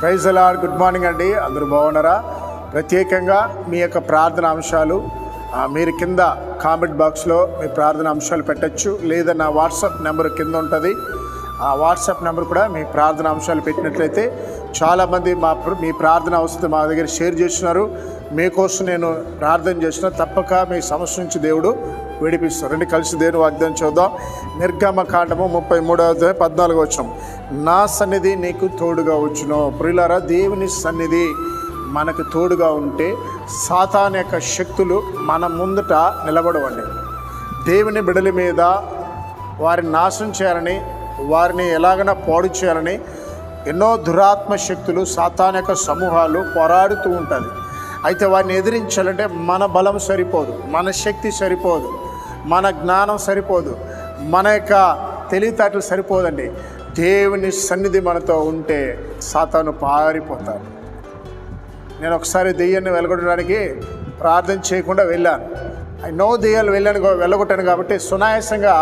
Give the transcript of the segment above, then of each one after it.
Praise అలా good morning అండి. అందరూ బాగున్నారా? ప్రత్యేకంగా మీ యొక్క ప్రార్థన అంశాలు మీరు కింద కామెంట్ బాక్స్లో మీ ప్రార్థన అంశాలు పెట్టచ్చు. లేదా నా వాట్సాప్ నెంబర్ కింద ఉంటుంది. ఆ వాట్సాప్ నెంబర్ కూడా మీ ప్రార్థన అంశాలు పెట్టినట్లయితే చాలామంది మా మీ ప్రార్థన అవసరం మా దగ్గర షేర్ చేస్తున్నారు. మీకోసం నేను ప్రార్థన చేసిన తప్పక మీ సమస్య నుంచి దేవుడు విడిపిస్తారు. రెండు కలిసి దేవుని వాగ్దానం చూద్దాం. నిర్గమ కాండము ముప్పై మూడవ పద్నాలుగు వచ్చిన నా సన్నిధి నీకు తోడుగా వచ్చును. ప్రియులారా దేవుని సన్నిధి మనకు తోడుగా ఉంటే సాతాన్ యొక్క శక్తులు మన ముందుట నిలబడవండి. దేవుని బిడల మీద వారిని నాశనం చేయాలని వారిని ఎలాగైనా పాడు చేయాలని ఎన్నో దురాత్మ శక్తులు సాతాన్ యొక్క సమూహాలు పోరాడుతూ ఉంటుంది అయితే వారిని ఎదిరించాలంటే మన బలం సరిపోదు మన శక్తి సరిపోదు మన జ్ఞానం సరిపోదు మన యొక్క తెలివితేటలు సరిపోదండి. దేవుని సన్నిధి మనతో ఉంటే సాతాను పారిపోతాడు. నేను ఒకసారి దెయ్యాన్ని వెలగొట్టడానికి ప్రార్థన చేయకుండా వెళ్ళాను. ఐ నో దెయ్యాలు వెళ్ళాను వెళ్ళగొట్టాను కాబట్టి సునాయాసంగా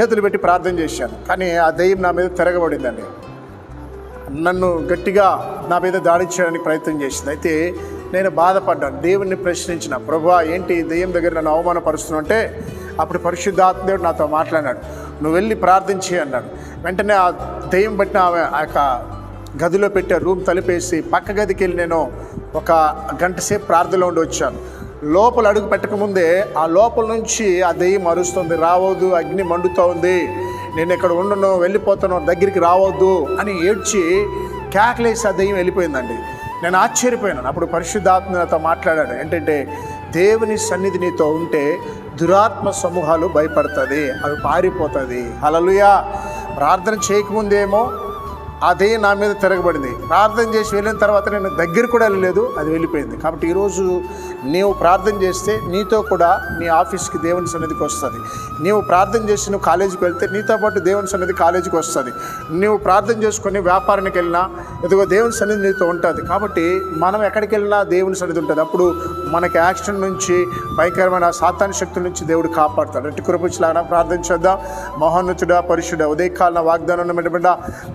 చేతులు పెట్టి ప్రార్థన చేశాను. కానీ ఆ దెయ్యం నా మీద తిరగబడిందండి. నన్ను గట్టిగా నా మీద దాడి చేయడానికి ప్రయత్నం చేసింది. అయితే నేను బాధపడ్డాను. దేవుణ్ణి ప్రశ్నించిన ప్రభా ఏంటి దెయ్యం దగ్గర నన్ను అవమానపరుస్తుంటే అంటే అప్పుడు పరిశుద్ధాత్మదేవుడు నాతో మాట్లాడినాడు. నువ్వు వెళ్ళి ప్రార్థించి అన్నాడు. వెంటనే ఆ దెయ్యం పట్టిన ఆమె ఆ యొక్క గదిలో పెట్టే రూమ్ తలిపేసి పక్క గదికి వెళ్ళి నేను ఒక గంట సేపు ప్రార్థనలో ఉండి వచ్చాను. లోపల అడుగు పెట్టకముందే ఆ లోపల నుంచి ఆ దెయ్యం అరుస్తుంది. రావద్దు అగ్ని మండుతూ ఉంది నేను ఇక్కడ ఉండను వెళ్ళిపోతాను దగ్గరికి రావద్దు అని ఏడ్చి కేకలేసి ఆ దెయ్యం వెళ్ళిపోయిందండి. నేను ఆశ్చర్యపోయాను. అప్పుడు పరిశుద్ధాత్మ నాతో మాట్లాడాడు. ఏంటంటే దేవుని సన్నిధి నీతో ఉంటే దురాత్మ సమూహాలు భయపడుతుంది. అవి పారిపోతుంది. అలలుయా ప్రార్థన చేయకముందేమో ఆ దెయ్యం నా మీద తిరగబడింది. ప్రార్థన చేసి వెళ్ళిన తర్వాత నేను దగ్గర కూడా వెళ్ళలేదు అది వెళ్ళిపోయింది. కాబట్టి ఈరోజు నీవు ప్రార్థన చేస్తే నీతో కూడా నీ ఆఫీస్కి దేవుని సన్నిధికి వస్తుంది. నీవు ప్రార్థన చేసి నువ్వు కాలేజీకి వెళ్తే నీతో పాటు దేవుని సన్నిధి కాలేజీకి వస్తుంది. నువ్వు ప్రార్థన చేసుకొని వ్యాపారానికి వెళ్ళినా ఇదిగో దేవుని సన్నిధి నీతో ఉంటుంది. కాబట్టి మనం ఎక్కడికి వెళ్ళినా దేవుని సన్నిధి ఉంటుంది. అప్పుడు మనకి యాక్సిడెంట్ నుంచి భయంకరమైన సాతాన్ శక్తుల నుంచి దేవుడు కాపాడుతాడు. ఎట్టి కురపుచ్చులాగా ప్రార్థన చేద్దాం. మహోన్నతుడ పరిశుడ ఉదయకాలన వాగ్దానం బిడ్డ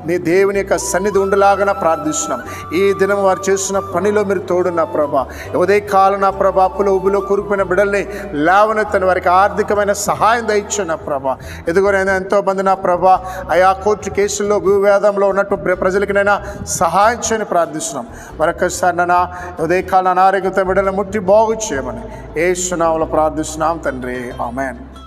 నీ దేవుని యొక్క సన్నిధి ఉండలాగన ప్రార్థిస్తున్నాం. ఈ దినం వారు చేస్తున్న పనిలో మీరు తోడున్న ప్రభా ఉదయకాలన ప్రభా అప్పుల ఉబులో కూరుకుపోయిన బిడల్ని లేవనెత్తని వారికి ఆర్థికమైన సహాయం దయచున్న ప్రభా. ఎదుగునైనా ఎంతో మంది నా ప్రభా ఆయా కోర్టు కేసుల్లో భూవేదంలో ఉన్నట్టు ప్ర- ప్రజలకినైనా సహాయం చేయని ప్రార్థిస్తున్నాం. మరొకసారి నా ఉదయకాలన అనారోగ్యత బిడ్డలను ముట్టి బాగు చేయమని. ఏ సునామలో ప్రార్థిస్తున్నాం తండ్రి. ఆమెన్.